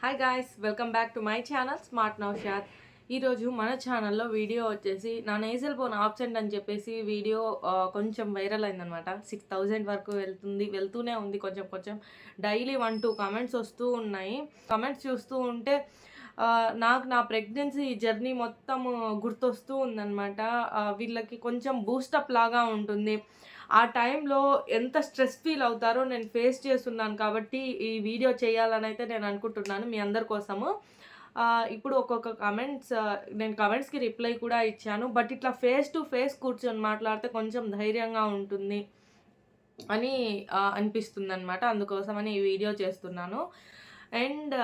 Hi guys welcome back to my channel smart Naushad ఈరోజు మన ఛానల్లో వీడియో వచ్చేసి నా నేజల్ బోన్ ఆబ్సెంట్ అని చెప్పేసి వీడియో కొంచెం వైరల్ అయిందనమాట సిక్స్ థౌజండ్ వరకు వెళ్తుంది వెళ్తూనే ఉంది కొంచెం కొంచెం. డైలీ వన్ టూ కమెంట్స్ వస్తూ ఉన్నాయి. కమెంట్స్ చూస్తూ ఉంటే నాకు నా ప్రెగ్నెన్సీ జర్నీ మొత్తం గుర్తొస్తూ ఉందన్నమాట. వీళ్ళకి కొంచెం బూస్టప్ లాగా ఉంటుంది. ఆ టైంలో ఎంత స్ట్రెస్ ఫీల్ అవుతారో నేను ఫేస్ చేస్తున్నాను కాబట్టి ఈ వీడియో చేయాలని అయితే నేను అనుకుంటున్నాను మీ అందరి కోసము. ఇప్పుడు ఒక్కొక్క కమెంట్స్ నేను కమెంట్స్కి రిప్లై కూడా ఇచ్చాను. బట్ ఇట్లా ఫేస్ టు ఫేస్ కూర్చొని మాట్లాడితే కొంచెం ధైర్యంగా ఉంటుంది అని అనిపిస్తుంది అనమాట అందుకోసమని ఈ వీడియో చేస్తున్నాను. అండ్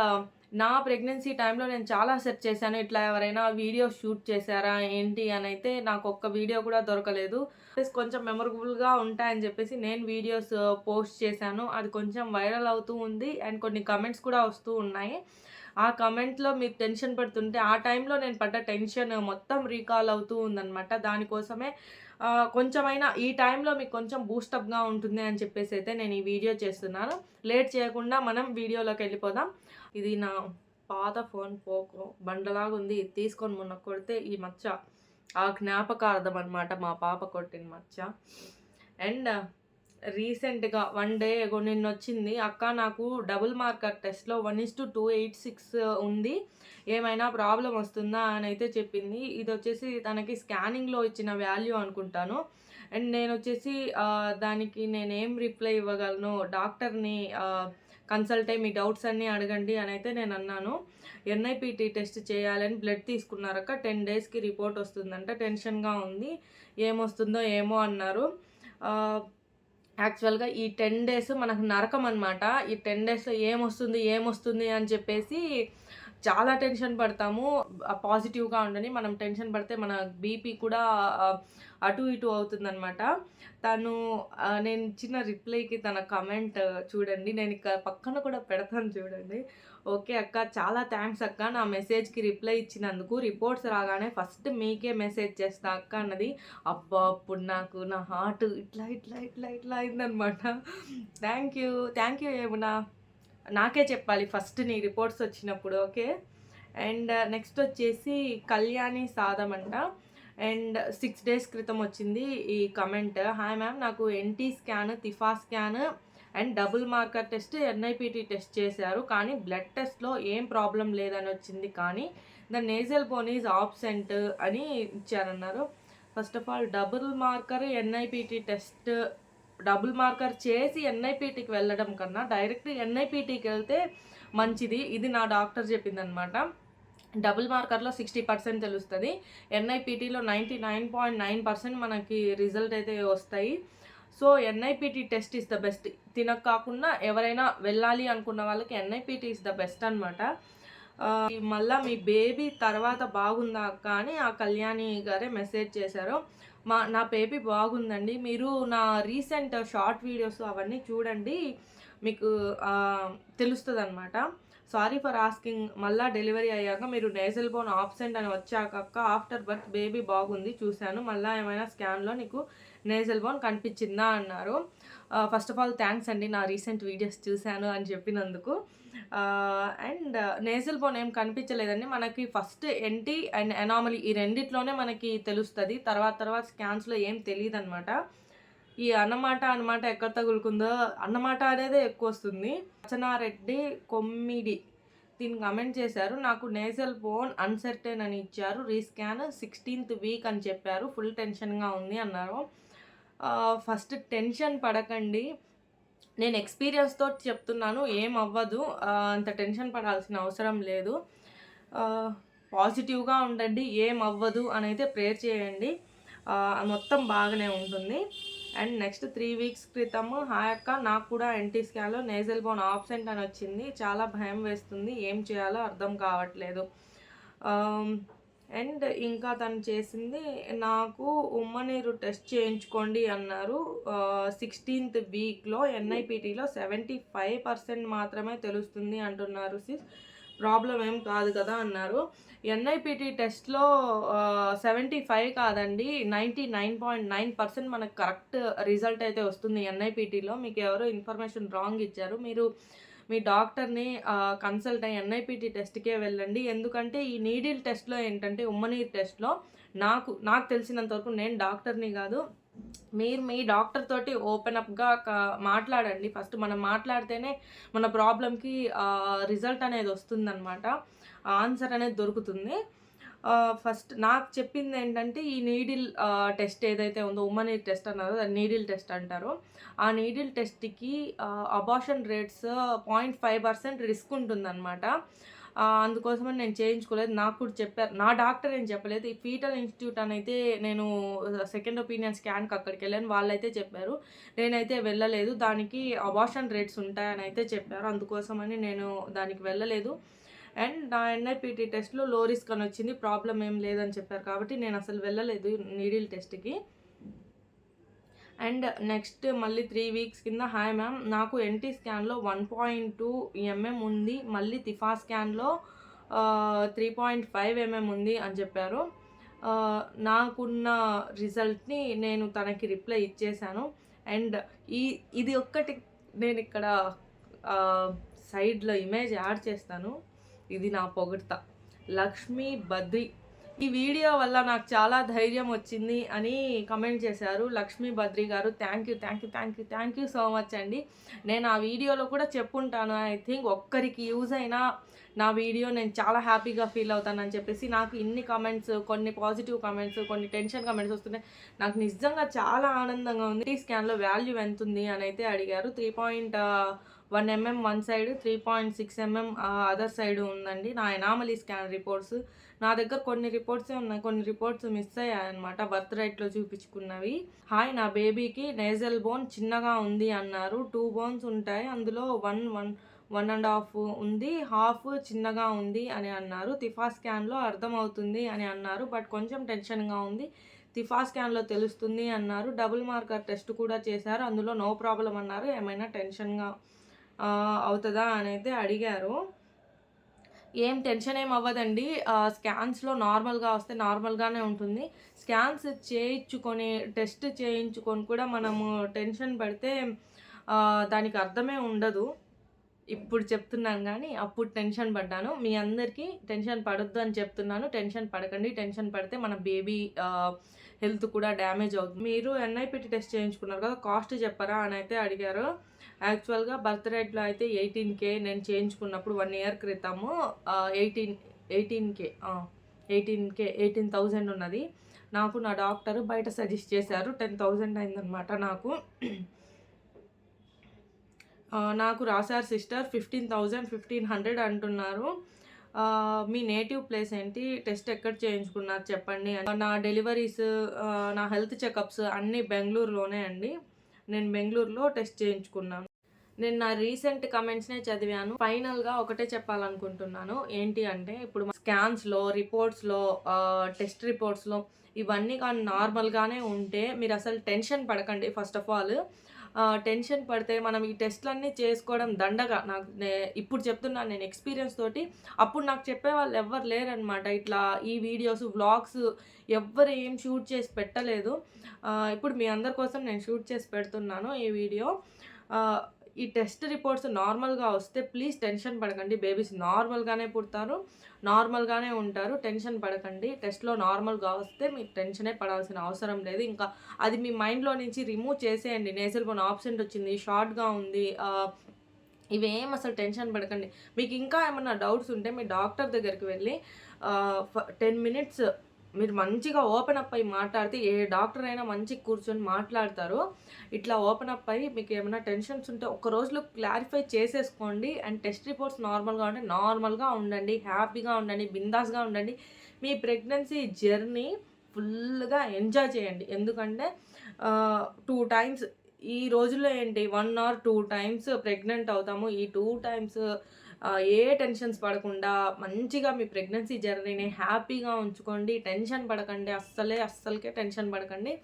నా ప్రెగ్నెన్సీ టైంలో నేను చాలా సెర్చ్ చేశాను. ఇట్లా ఎవరైనా వీడియో షూట్ చేశారా ఏంటి అని అయితే నాకు ఒక్క వీడియో కూడా దొరకలేదు. ప్లస్ కొంచెం మెమొరబుల్గా ఉంటాయని చెప్పేసి నేను వీడియోస్ పోస్ట్ uh, చేశాను. అది కొంచెం వైరల్ అవుతూ ఉంది అండ్ కొన్ని కమెంట్స్ కూడా వస్తూ ఉన్నాయి. ఆ కమెంట్లో మీరు టెన్షన్ పడుతుంటే ఆ టైంలో నేను పడ్డ టెన్షన్ మొత్తం రీకాల్ అవుతూ ఉందనమాట దానికోసమే uh, కొంచెమైనా ఈ టైంలో మీకు కొంచెం బూస్టప్గా ఉంటుంది అని చెప్పేసి అయితే నేను ఈ వీడియో చేస్తున్నాను. లేట్ చేయకుండా మనం వీడియోలోకి వెళ్ళిపోదాం. ఇది నా పాత ఫోన్ పోకో బండలాగా ఉంది తీసుకొని మొన్న కొడితే ఈ మచ్చ. ఆ జ్ఞాపకార్థం అనమాట మా పాప కొట్టిన మచ్చ. అండ్ uh, రీసెంట్గా వన్ డే ఎగో నిన్న వచ్చింది అక్క నాకు డబుల్ మార్కర్ టెస్ట్లో one is to two eight six ఉంది. ఏమైనా ప్రాబ్లం వస్తుందా అని అయితే చెప్పింది. ఇది వచ్చేసి తనకి స్కానింగ్లో ఇచ్చిన వాల్యూ అనుకుంటాను. అండ్ నేను వచ్చేసి uh, దానికి నేనేం రిప్లై ఇవ్వగలను? డాక్టర్ని uh, కన్సల్ట్ అయ్యి మీ డౌట్స్ అన్నీ అడగండి అని అయితే నేను అన్నాను. ఎన్ఐపిటి టెస్ట్ చేయాలని బ్లడ్ తీసుకున్నారక్క. టెన్ డేస్కి రిపోర్ట్ వస్తుందంట. టెన్షన్గా ఉంది. ఏమొస్తుందో ఏమో అన్నారు. యాక్చువల్గా ఈ టెన్ డేస్ మనకు నరకం అనమాట ఈ టెన్ డేస్లో ఏమొస్తుంది ఏమొస్తుంది అని చెప్పేసి చాలా టెన్షన్ పడతాము. పాజిటివ్గా ఉండని మనం టెన్షన్ పడితే మన బీపీ కూడా అటు ఇటు అవుతుందనమాట తను నేను ఇచ్చిన రిప్లైకి తన కమెంట్ చూడండి. నేను ఇక పక్కన కూడా పెడతాను చూడండి. ఓకే అక్క చాలా థ్యాంక్స్ అక్క. నా మెసేజ్కి రిప్లై ఇచ్చినందుకు. రిపోర్ట్స్ రాగానే ఫస్ట్ మీకే మెసేజ్ చేస్తా అక్క అన్నది. అబ్బా అప్పుడు నాకు నా హార్ట్ ఇట్లా ఇట్లా ఇట్లా ఇట్లా అయిందనమాట థ్యాంక్ యూ. థ్యాంక్ యూ ఏమునా నాకే చెప్పాలి. ఫస్ట్ నీ రిపోర్ట్స్ వచ్చినప్పుడు ఓకే? అండ్ నెక్స్ట్ వచ్చేసి కళ్యాణి సాదం అంట. అండ్ సిక్స్ డేస్ క్రితం వచ్చింది ఈ కమెంట్. హాయ్ మ్యామ్ నాకు NT scan TIFFA scan and double marker test NIPT test చేశారు. కానీ బ్లడ్ టెస్ట్లో ఏం ప్రాబ్లం లేదని వచ్చింది. కానీ the nasal bone is absent అని ఇచ్చారన్నారు. First of all double marker NIPT test double marker చేసి ఎన్ఐపిటికి వెళ్ళడం కన్నా డైరెక్ట్ ఎన్ఐపిటికి వెళ్తే మంచిది. ఇది నా డాక్టర్ చెప్పిందనమాట. డబుల్ మార్కర్లో సిక్స్టీ పర్సెంట్ తెలుస్తుంది. ఎన్ఐపిటీలో ninety nine point nine percent మనకి రిజల్ట్ అయితే వస్తాయి. So NIPT test is the best. తినక కాకుండా ఎవరైనా వెళ్ళాలి అనుకున్న వాళ్ళకి ఎన్ఐపిటి ఇస్ ద బెస్ట్ అనమాట మళ్ళీ మీ బేబీ తర్వాత బాగుందా? కానీ ఆ కళ్యాణి గారే మెసేజ్ చేశారు. మా నా బేబీ బాగుందండి. మీరు నా రీసెంట్ షార్ట్ వీడియోస్ అవన్నీ చూడండి. మీకు తెలుస్తుంది అనమాట సారీ ఫర్ ఆస్కింగ్. మళ్ళా డెలివరీ అయ్యాక మీరు నేజల్ బోన్ ఆబ్సెంట్ అని వచ్చాక ఆఫ్టర్ బర్త్ బేబీ బాగుంది చూశాను. మళ్ళీ ఏమైనా స్కాన్లో నీకు నేజల్ బోన్ కనిపించిందా అన్నారు. ఫస్ట్ ఆఫ్ ఆల్ థ్యాంక్స్ అండి నా రీసెంట్ వీడియోస్ చూశాను అని చెప్పినందుకు. అండ్ నేజల్ బోన్ ఏం కనిపించలేదండి. మనకి ఫస్ట్ ఎన్టీ అండ్ ఎనామలీ ఈ రెండిట్లోనే మనకి తెలుస్తుంది. తర్వాత తర్వాత స్కాన్స్లో ఏం తెలియదు అనమాట ఈ అన్నమాట అన్నమాట ఎక్కడ తగులుకుందో అన్నమాట అనేదే ఎక్కువ వస్తుంది. రచనారెడ్డి కొమ్మిడి దీన్ని కమెంట్ చేశారు. నాకు నేజల్ బోన్ అన్సర్టెన్ అని ఇచ్చారు. రీస్కాన్ సిక్స్టీన్త్ వీక్ అని చెప్పారు. ఫుల్ టెన్షన్గా ఉంది అన్నారు. ఫస్ట్ టెన్షన్ పడకండి. నేను ఎక్స్పీరియన్స్తో చెప్తున్నాను ఏం అవ్వదు. అంత టెన్షన్ పడాల్సిన అవసరం లేదు. పాజిటివ్గా ఉండండి ఏం అవ్వదు అని అయితే ప్రేర్ చేయండి మొత్తం బాగానే ఉంటుంది. అండ్ నెక్స్ట్ త్రీ వీక్స్ క్రితం హాయక్క నాకు కూడా ఎన్టీ స్కాన్లో నేజల్ బోన్ ఆబ్సెంట్ అని వచ్చింది. చాలా భయం వేస్తుంది. ఏం చేయాలో అర్థం కావట్లేదు. అండ్ ఇంకా తను చేసింది నాకు ఉమ్మనీరు టెస్ట్ చేయించుకోండి అన్నారు. సిక్స్టీన్త్ వీక్లో ఎన్ఐపిటీలో సెవెంటీ ఫైవ్ పర్సెంట్ మాత్రమే తెలుస్తుంది అంటున్నారు సిస్. ప్రాబ్లం ఏం కాదు కదా అన్నారు. ఎన్ఐపిటి టెస్ట్లో సెవెంటీ ఫైవ్ కాదండి ninety nine point nine percent మనకు కరెక్ట్ రిజల్ట్ అయితే వస్తుంది ఎన్ఐపిటీలో. మీకు ఎవరో ఇన్ఫర్మేషన్ రాంగ్ ఇచ్చారు. మీరు మీ డాక్టర్ని కన్సల్ట్ అయ్యి ఎన్ఐపిటి టెస్ట్కే వెళ్ళండి. ఎందుకంటే ఈ నీడిల్ టెస్ట్లో ఏంటంటే ఉమ్మనీర్ టెస్ట్లో నాకు నాకు తెలిసినంతవరకు నేను డాక్టర్ని కాదు. మీరు మీ డాక్టర్ తోటి ఓపెన్ అప్గా మాట్లాడండి. ఫస్ట్ మనం మాట్లాడితేనే మన ప్రాబ్లంకి రిజల్ట్ అనేది వస్తుందన్నమాట. ఆన్సర్ అనేది దొరుకుతుంది. ఫస్ట్ నాకు చెప్పింది ఏంటంటే ఈ నీడిల్ టెస్ట్ ఏదైతే ఉందో ఉమ్మని టెస్ట్ అన్నారో దాన్ని నీడిల్ టెస్ట్ అంటారు. ఆ నీడిల్ టెస్ట్కి abortion rates point five percent risk ఉంటుందన్నమాట. అందుకోసమని నేను చేయించుకోలేదు. నాకు కూడా చెప్పారు. నా డాక్టర్ ఏం చెప్పలేదు. ఈ ఫీటల్ ఇన్స్టిట్యూట్ అని అయితే నేను సెకండ్ ఒపీనియన్ స్కాన్కి అక్కడికి వెళ్ళాను. వాళ్ళైతే చెప్పారు నేనైతే వెళ్ళలేదు. దానికి అబార్షన్ రేట్స్ ఉంటాయని అయితే చెప్పారు. అందుకోసమని నేను దానికి వెళ్ళలేదు. అండ్ నా ఎన్ఐపిటి టెస్ట్లో లో రిస్క్ అని వచ్చింది. ప్రాబ్లం ఏం లేదని చెప్పారు కాబట్టి నేను అసలు వెళ్ళలేదు నీడిల్ టెస్ట్కి అండ్ నెక్స్ట్ మళ్ళీ త్రీ వీక్స్ కింద హాయ్ మ్యామ్ నాకు ఎన్టీ స్కాన్లో వన్ పాయింట్ టూ ఎంఎం ఉంది. మళ్ళీ తిఫా స్కాన్లో త్రీ పాయింట్ ఫైవ్ ఎంఎం ఉంది అని చెప్పారు. నాకున్న రిజల్ట్ని నేను తనకి రిప్లై ఇచ్చేసాను అండ్ ఈ ఇది ఒక్కటి నేను ఇక్కడ సైడ్లో ఇమేజ్ యాడ్ చేస్తాను. ఇది నా పొగడ్త. లక్ష్మీ బద్రి ఈ వీడియో వల్ల నాకు చాలా ధైర్యం వచ్చింది అని కమెంట్ చేశారు. Lakshmi Badri garu thank you thank you thank you thank you so much అండి. నేను ఆ వీడియోలో కూడా చెప్పుంటాను. ఐ థింక్ ఒక్కరికి యూజ్ అయినా నా వీడియో నేను చాలా హ్యాపీగా ఫీల్ అవుతానని చెప్పేసి నాకు ఇన్ని కామెంట్స్ కొన్ని పాజిటివ్ కామెంట్స్ కొన్ని టెన్షన్ కామెంట్స్ వస్తున్నాయి. నాకు నిజంగా చాలా ఆనందంగా ఉంది. ఈ స్కాన్లో వాల్యూ ఎంత ఉంది అని అయితే అడిగారు. Three point one mm one side three point six mm other side ఉందండి. నా ఎనామలీ స్కాన్ రిపోర్ట్స్ నా దగ్గర కొన్ని రిపోర్ట్సే ఉన్నాయి. కొన్ని రిపోర్ట్స్ మిస్ అయ్యాయన్నమాట. బర్త్ రైట్లో చూపించుకున్నవి. హాయ్ నా బేబీకి నేజల్ బోన్ చిన్నగా ఉంది అన్నారు. టూ బోన్స్ ఉంటాయి. అందులో one one one and half ఉంది. హాఫ్ చిన్నగా ఉంది అని అన్నారు. తిఫా స్కాన్లో అర్థమవుతుంది అని అన్నారు. బట్ కొంచెం టెన్షన్గా ఉంది. తిఫా స్కాన్లో తెలుస్తుంది అన్నారు. డబుల్ మార్కర్ టెస్ట్ కూడా చేశారు. అందులో నో ప్రాబ్లం అన్నారు. ఏమైనా టెన్షన్గా అవుతుందా అని అయితే అడిగారు. ఏం టెన్షన్ ఏం అవ్వదండి. స్కాన్స్లో నార్మల్గా వస్తే నార్మల్గానే ఉంటుంది. స్కాన్స్ చేయించుకొని టెస్ట్ చేయించుకొని కూడా మనము టెన్షన్ పడితే దానికి అర్థమే ఉండదు. ఇప్పుడు చెప్తున్నాను కానీ అప్పుడు టెన్షన్ పడ్డాను. మీ అందరికీ టెన్షన్ పడొద్దు అని చెప్తున్నాను. టెన్షన్ పడకండి. టెన్షన్ పడితే మన బేబీ హెల్త్ కూడా డ్యామేజ్ అవుతుంది. మీరు ఎన్ఐపిటి టెస్ట్ చేయించుకున్నారు కదా కాస్ట్ చెప్పరా అని అయితే అడిగారు. యాక్చువల్గా బర్త్ రేట్లో అయితే ఎయిటీన్ కే నేను చేయించుకున్నప్పుడు వన్ ఇయర్ క్రితము eighteen eighteen K eighteen K eighteen thousand ఉన్నది. నాకు నా డాక్టర్ బయట సజెస్ట్ చేశారు. టెన్ థౌజండ్ అయిందనమాట నాకు. నాకు రాశారు sister fifteen thousand fifteen hundred అంటున్నారు. మీ నేటివ్ ప్లేస్ ఏంటి? టెస్ట్ ఎక్కడ చేయించుకున్నారు? చెప్పండి నా డెలివరీస్ నా హెల్త్ చెకప్స్ అన్నీ బెంగళూరులోనే అండి. నేను బెంగళూరులో టెస్ట్ చేయించుకున్నాను. నేను నా రీసెంట్ కమెంట్స్నే చదివాను. ఫైనల్గా ఒకటే చెప్పాలనుకుంటున్నాను. ఏంటి అంటే ఇప్పుడు స్కాన్స్లో రిపోర్ట్స్లో టెస్ట్ రిపోర్ట్స్లో ఇవన్నీ కానీ నార్మల్గానే ఉంటే మీరు అసలు టెన్షన్ పడకండి. ఫస్ట్ ఆఫ్ ఆల్ టెన్షన్ పడితే మనం ఈ టెస్ట్లన్నీ చేసుకోవడం దండగా. నాకు ఇప్పుడు చెప్తున్నాను నేను ఎక్స్పీరియన్స్ తోటి. అప్పుడు నాకు చెప్పే వాళ్ళు ఎవ్వరు లేరనమాట ఇట్లా ఈ వీడియోస్ వ్లాగ్స్ ఎవ్వరు ఏం షూట్ చేసి పెట్టలేదు. ఇప్పుడు మీ అందరి కోసం నేను షూట్ చేసి పెడుతున్నాను ఈ వీడియో. ఈ టెస్ట్ రిపోర్ట్స్ నార్మల్గా వస్తే ప్లీజ్ టెన్షన్ పడకండి. బేబీస్ నార్మల్గానే పుడతారు నార్మల్గానే ఉంటారు. టెన్షన్ పడకండి. టెస్ట్లో నార్మల్గా వస్తే మీకు టెన్షనే పడాల్సిన అవసరం లేదు. ఇంకా అది మీ మైండ్లో నుంచి రిమూవ్ చేసేయండి. నేసల్ బోన్ ఆబ్సెంట్ వచ్చింది షార్ట్గా ఉంది ఇవేం అసలు టెన్షన్ పడకండి. మీకు ఇంకా ఏమన్నా డౌట్స్ ఉంటే మీ డాక్టర్ దగ్గరికి వెళ్ళి టెన్ మినిట్స్ మీరు మంచిగా ఓపెన్ అప్ అయి మాట్లాడితే ఏ డాక్టర్ అయినా మంచిగా కూర్చొని మాట్లాడతారు. ఇట్లా ఓపెన్ అప్ అయ్యి మీకు ఏమైనా టెన్షన్స్ ఉంటే ఒక రోజులో క్లారిఫై చేసేసుకోండి. అండ్ టెస్ట్ రిపోర్ట్స్ నార్మల్గా ఉంటే నార్మల్గా ఉండండి. హ్యాపీగా ఉండండి. బిందాస్గా ఉండండి. మీ ప్రెగ్నెన్సీ జర్నీ ఫుల్గా ఎంజాయ్ చేయండి. ఎందుకంటే టూ టైమ్స్ ఈ రోజుల్లో ఏంటి? One or two times pregnant అవుతాము. ఈ టూ టైమ్స్ ఏ టెన్షన్స్ పడకుండా మంచిగా మీ ప్రెగ్నెన్సీ జర్నీని హ్యాపీగా ఉంచుకోండి. టెన్షన్ పడకండి. అస్సలే అస్సలకే టెన్షన్ పడకండి.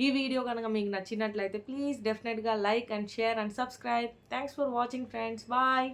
ఈ వీడియో కనుక మీకు నచ్చినట్లయితే ప్లీజ్ డెఫినెట్గా like and share and subscribe. Thanks for watching friends. Bye.